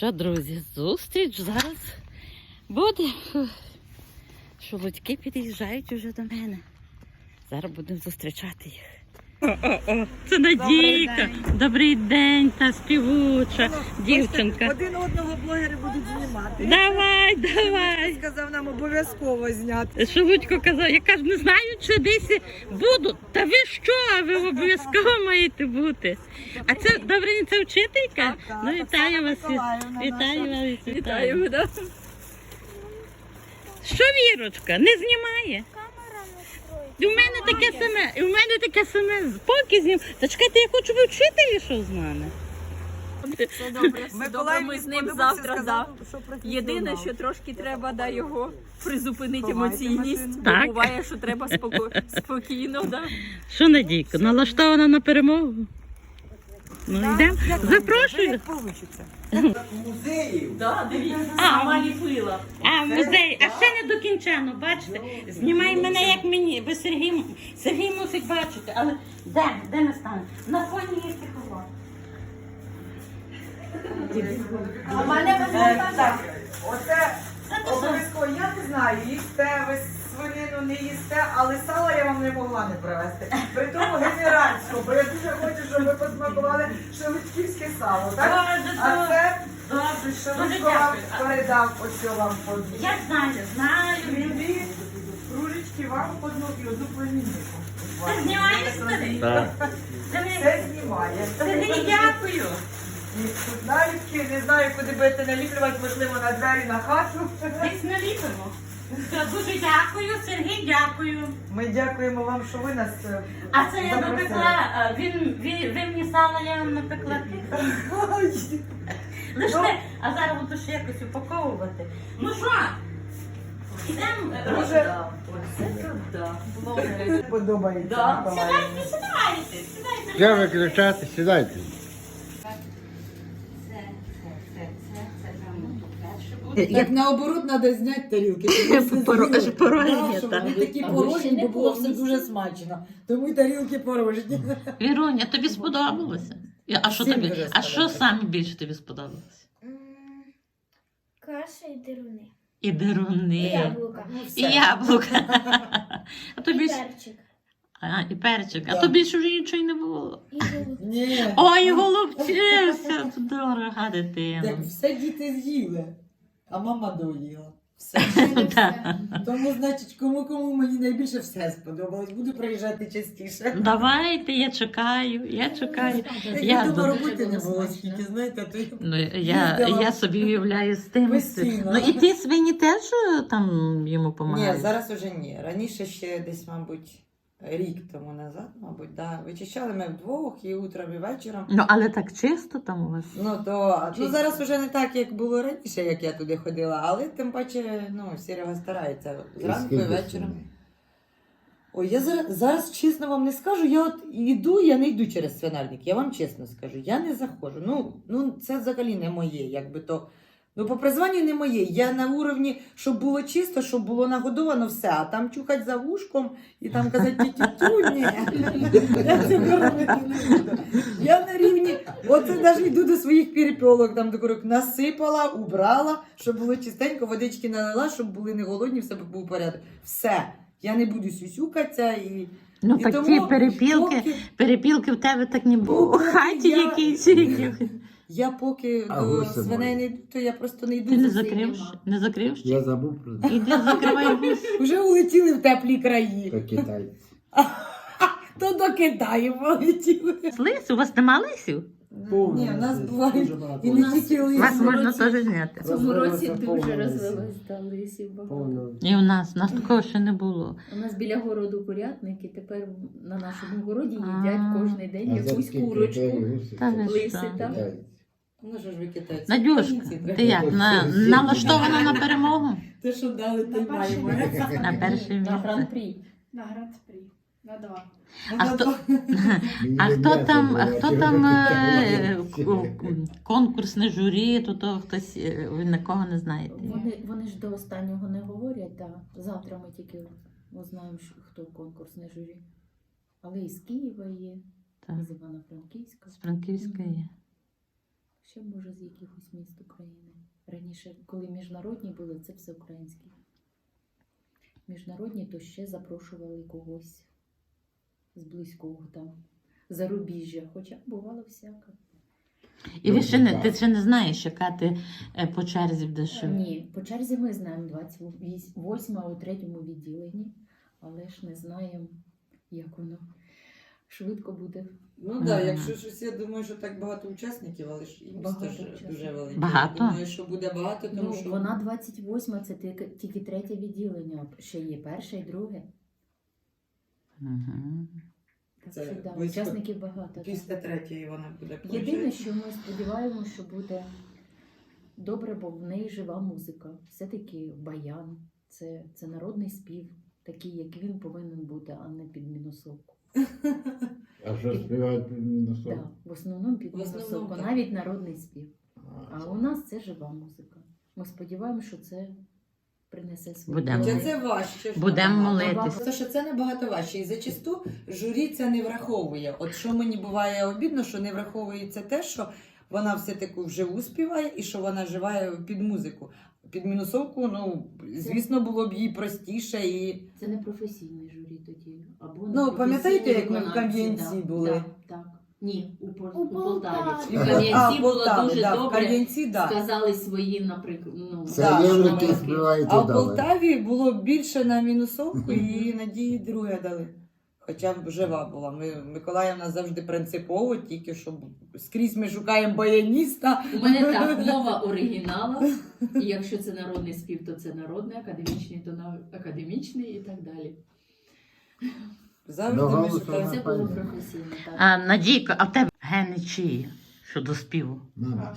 Що, друзі, зустріч зараз буде. Шолодьки під'їжджають уже до мене. Зараз будемо зустрічати їх. О-о-о, це Надійка. Добрий день, та співуча дівчинка. Один одного блогери будуть знімати. Давай, давай. Сказав нам обов'язково зняти. Шелудько казав, я кажу, не знаю, чи десь буду. Та ви що? Ви обов'язково маєте бути. А це добре, це вчителька? Так, ну вітаю вас. Вітаю вас. Вітаю. Що Вірочка, не знімає? І в мене таке саме, і в мене таке саме. Поки ним. Та чекайте, я хочу ви вчителі, що з мене. Все добре, все добре. Ми з ним завтра-завтра. за. Єдине, що трошки треба да, його призупинити емоційність. Бо Так. буває, що треба споко- спокійно. Да. Що Надійко, налаштована на перемогу? Ну йдемо. Запрошую. Як получиться. Да, дивіться, А, сама ліпила. А, музей, а ще не докінчено, бачите? Знімай мене, як мені, бо Сергій, Сергій мусить бачити. Але де? Де ми станемо? На фоні є піхова. А мене Е, Так, оце обов'язково, я не знаю, їсте ви свинину, не їсте, але сало я вам не могла не привезти. При тому генеральську, бо я дуже хочу, щоб ви посмакували шелудьківське сало, так? А це Добре, дуже Шелудько вам дякую. передав ось вам подію. Я знаю, знаю. він- Дві кружечки вам одну і одну племіннику. Ти знімаєш мене? Це мені- Все знімає. Це мені дякую. І тут наліпки, не знаю, куди будете наліплювати, можливо, на двері, на хату. Десь наліпимо. Дуже дякую, Сергій, дякую. Ми дякуємо вам, що ви нас е, А це я запросили. напекла, а, він, він, ви мені сало, я вам напекла. Ой, Лише, а зараз буду ще якось упаковувати. Ну що? Ідемо. е, Дуже Це тут, да. Блогери. подобається. Да. Миколаївні. Сідайте, сідайте, сідайте. Де ви? Сідайте. Як наоборот, треба зняти тарілки. Поро- з'їли. порожні, Да, так. Вони такі Або ще порожні, не бо було все повністю. дуже смачно. Тому і тарілки порожні. Віруня, тобі сподобалося? Я- А що Всім тобі? дуже А що сподобалося. саме більше тобі сподобалося? М, Каша і деруни. І І деруни, яблука. і яблука. А І тобі ж- перчик. а, і перчик. А Да. тобі ж вже нічого й не було. І голубці. Ні. Ой, голубчився, дорога дитина. Так все діти з'їли, а мама доїла. Все. Тому, значить, кому кому мені найбільше все сподобалось. Буду приїжджати частіше. Давайте, я чекаю, я чекаю. Я я до- дома роботи не було скільки, знаєте, то я Ну, я, Їздила. я собі уявляю з тим. Постійно. Ну і ті свині теж е, там йому Ні, зараз уже ні. Раніше ще десь, мабуть, рік тому назад, мабуть, да. вичищали ми вдвох і утром, і вечором. Ну, але так чисто там у вас. Ну то ну зараз уже не так, як було раніше, як я туди ходила, але тим паче, ну, Серега старається зранку і вечором. Ой, я зараз, зараз чесно вам не скажу. Я от йду, я не йду через свинарник. Я вам чесно скажу, я не заходжу. Ну, ну це взагалі не моє, якби то. Ну, по призванню не моє. Я на уровні, щоб було чисто, щоб було нагодовано все, а там чухать за вушком і там казати ту, ні. Я робити не буду. Я на рівні, оце навіть йду до своїх перепілок, там до курок насипала, убрала, щоб було чистенько, водички налила, щоб були не голодні, все був порядок. Все. Я не буду сюсюкатися і. Ну і так тому ті перепілки, поки- перепілки в тебе так не було. У хаті я- якійсь. Я поки А до гуси свиней мої? йду, то я просто не йду. Ти не за закрив? Не закрив? ще? Я забув про це. Іди закривай. Вже улетіли в теплі краї. Та китайці. То до Китаю полетіли. Лис, у вас нема лисів? Ні, в нас бувають і не тільки лиси. Вас можна теж зняти. В цьому році Розвелося дуже повно розвелось лисів. да, лисів багато. Повно. І у нас, у нас такого ще не було. У нас біля городу курятники, тепер на нашому городі А. їдять кожен день якусь курочку. Та ви Лиси. Китайці. Ну що ж ви китайці? Надюшка, ти як? На, налаштована на перемогу? Те, що дали, те й маємо. На перше На місце. гран-прі. На гранд-прі. На два. А хто, а не хто там, а хто там е, ті- конкурсне журі, то, то хтось, е, ви нікого не знаєте? Вони, вони ж до останнього не говорять, да. завтра ми тільки узнаємо, що- хто конкурсне журі. Але із Києва є, Так, із Івано-Франківська. з Франківська є. Ще може з якихось міст України. Раніше, коли міжнародні були, це все українські. Міжнародні, то ще запрошували когось з близького там зарубіжжя. Хоча бувало всяке. І ви ще не, ти ще не знаєш, яка ти е, по черзі будеш. Ні, по черзі ми знаємо 28 у третьому відділенні, але ж не знаємо, як воно швидко буде. Ну так, Ага. да, якщо щось, я думаю, що так багато учасників, але ж і Багато теж учасників. дуже велике. Багато? Я думаю, що буде багато, тому Ну, що вона 28, це тільки, тільки третє відділення. Ще є перше і друге. Угу. Так Це що да, близько. учасників багато. так. після третьої вона буде Єдине, що ми сподіваємося, що буде добре, бо в неї жива музика. Все-таки баян, це, це народний спів, такий, як він повинен бути, а не під мінусовку. А що співають на сон? Да, в основному під В основному мінусовку, так. навіть народний спів. А у нас це жива музика. Ми сподіваємося, що це принесе свої Будемо. Чи плоди. це важче. Будемо молитися. молитись. Тому що це набагато важче. І зачасту журі це не враховує. От що мені буває обідно, що не враховується те, що вона все таку вживу співає і що вона живає під музику. Під мінусовку, ну, звісно, було б їй простіше і. Це не професійний журі тоді. Або Ну, пам'ятаєте, як ми в Кам'янці да, були? Так, так. Ні, у, Пол- У у Полтаві. В А, Кам'янці було дуже да, добре. Кам'янці, да. Сказали свої, наприклад, ну, Це Да, єврики співають А в. Полтаві було більше на мінусовку і надії друге дали. Хоча б жива була. Ми, Миколаївна завжди принципово, тільки щоб скрізь ми шукаємо баяніста. У мене так мова оригінала. І якщо це народний спів, то це народний, академічний, то академічний і так далі. Завжди ми шукаємо. Це було професійно. А Надійко, а в тебе гени чиї щодо співу? Мама.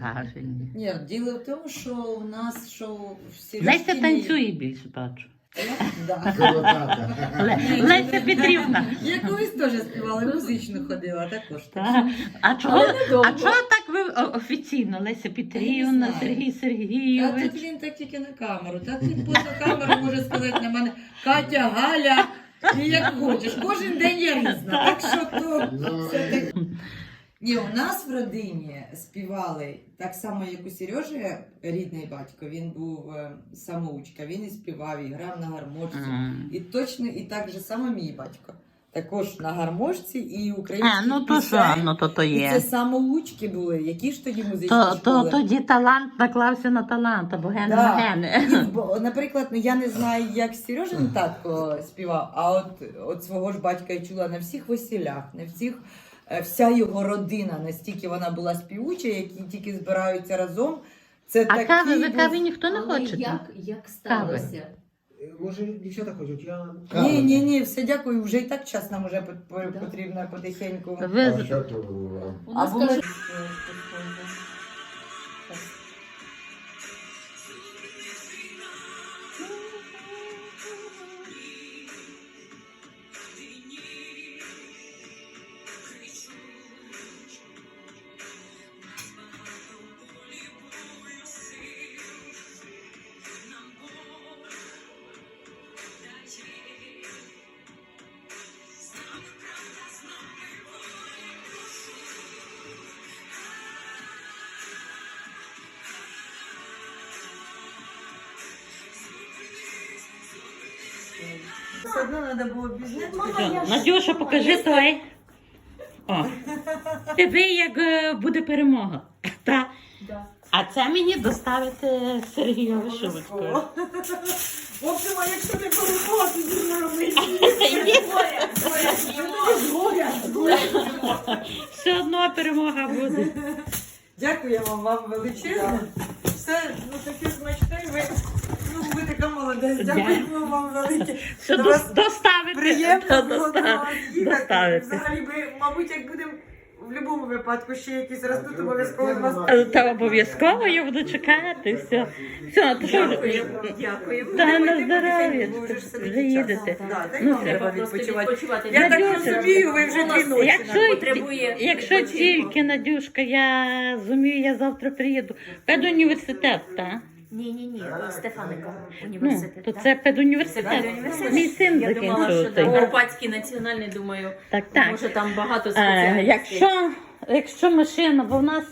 Гажені. Ні, діло в тому, що у нас що всі Леся танцює більше, бачу. Ле- Леся Петрівна. Я колись теж співала, музично ходила також. А чого, Але недовго. а чого так ви о, офіційно? Леся Петрівна, знаю. Сергій А тут він так тільки на камеру. Так він поза камеру може сказати на мене Катя, Галя, і як хочеш. Кожен день я різна. Так що то Ну, це так. Ні, у нас в родині співали так само, як у Сережі, рідний батько. Він був е, самоучка, він і співав, і грав на гармошці. М. І точно, і так же само мій батько. Також на гармошці і українські А, ну то що, ну то то І це самоучки були. Які ж тоді музичні То, то, школи? тоді талант наклався на талант, або гени Да. на гени. І, бо, наприклад, ну я не знаю, як Сережин татко співав, а от, от свого ж батька я чула на всіх весілях, на всіх. Е, Вся його родина, настільки вона була співуча, які тільки збираються разом. Це А такі кави, ви був- кави ніхто не Але хоче? як, як сталося? Може, дівчата хочуть, я. Ні, ні, ні, все дякую. Вже і так час нам вже по- по- Да. потрібно потихеньку. Ви а з- що то вам? У нас Або ми- кажуть, треба було бізнес. Надюша, покажи той. О. Диви, як е, буде перемога. Та. Да. А це мені доставити Сергію Шубочку. В общем, а якщо не порухала, то не робити. Все одно перемога буде. Дякую вам, вам величезне. Все ну, таке смачне. Ви, ну, ви така молодець. Дякую вам велике. Все До вас доставити. Приємно було до вас їхати. доставити. Взагалі, ми, мабуть, як будемо в будь-якому випадку ще якісь ростуть, обов'язково з вас. Е, Та обов'язково я буду чекати. Все. Все, то що ви- Дякую. Та на йти здоров'я. потихеньку, ви вже ж час. їдете. Да, та Ну, вам треба треба Просто відпочивати. відпочивати. Я так Надюша. розумію, ви вже дві ночі. Якщо, потребує якщо відпочинку. тільки, Надюшка, я зумію, я завтра приїду. Педуніверситет, так? Ні, ні, ні, Стефаника Ну, університет. то так. це педуніверситет. Мій син Я думала, що закінчив. да. цей. Карпатський національний, думаю, Так, так. може там багато Е, спеціальностей. якщо якщо машина, бо в нас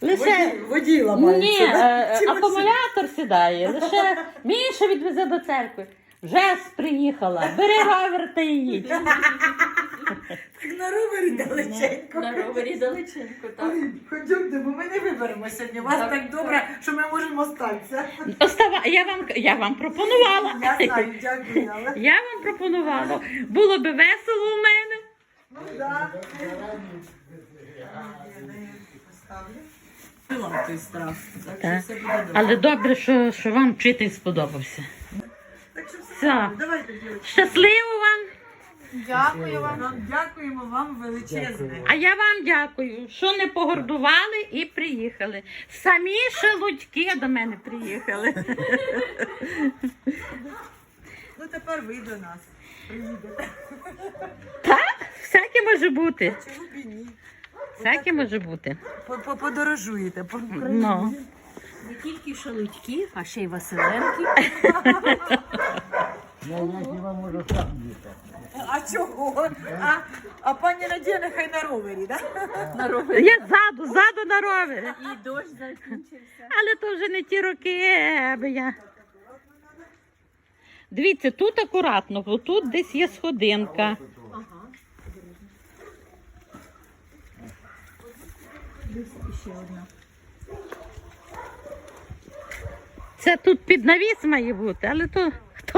лише. Воді- Водій Ні, ламається. да? е, Чи акумулятор сідає. Лише Міша відвезе до церкви. Вже приїхала. Бери ровер та їдь. На ровері далеченько. На ровері далеченько, так. Ходімте, бо ми не виберемо сьогодні. У вас так добре, що ми можемо остатися. Остава, я вам я вам пропонувала. Я знаю, дякую, але Я вам пропонувала. Було би весело у мене. ну да. Так Так. що все. Але добре, що, що вам вчитель сподобався. Так що все Все. Давайте. Щасливо вам! Дякую вам. Дякуємо вам величезне. А я вам дякую, що не погордували і приїхали. Самі шелудьки до мене приїхали. Ну тепер ви до нас. Приїдете. Так, всяке може бути. Чому б і ні? Всяке може бути. По- по- Подорожуєте по Україні. Ну. Не тільки шалудьки, а ще й Василенки. Я вам можу сам їхати. А чого? А, а пані Надія нехай на ровері, так? Да? Я ззаду, ззаду на ровері. І дощ закінчився. Але то вже не ті роки, аби я. Дивіться, тут акуратно, бо тут десь є сходинка. Десь ще одна. Це тут під навіс має бути, але то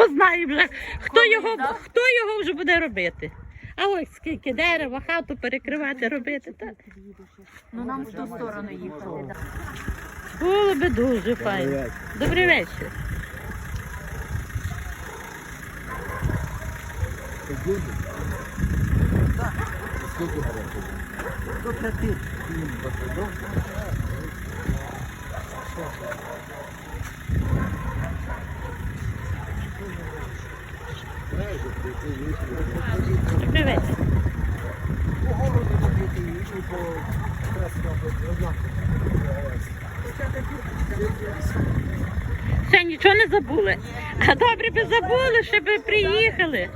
хто знає вже, хто його, хто його вже буде робити. А ось скільки дерева, хату перекривати, робити. Так. Ну нам в ту сторону їхали. Було би дуже файно. Добрий вечір. Скільки? До п'яти. Добрий вечір. По городу ходити і по трасам однаково. Ще нічого не забули. А добре би забули, щоб приїхали.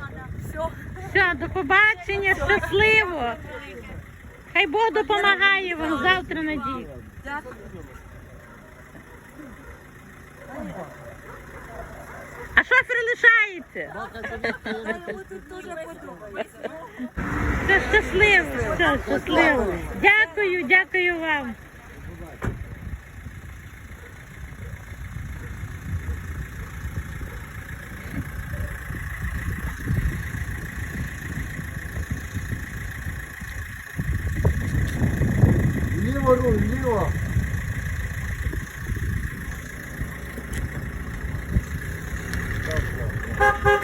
Все, до побачення, щасливо. Хай Бог допомагає вам завтра надію. А шофер лишається. Все щасливо, все щасливо. Дякую, дякую вам. Ліво руль, ліво. Ну, щоб знов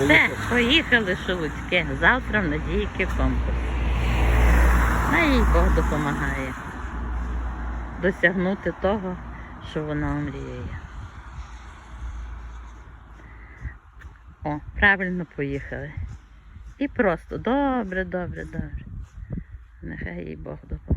Все, поїхали шелудьки. Завтра в Надійки конкурс. А їй Бог допомагає досягнути того, що вона мріє. О, правильно поїхали. І просто добре, добре, добре. Нехай їй Бог допомагає.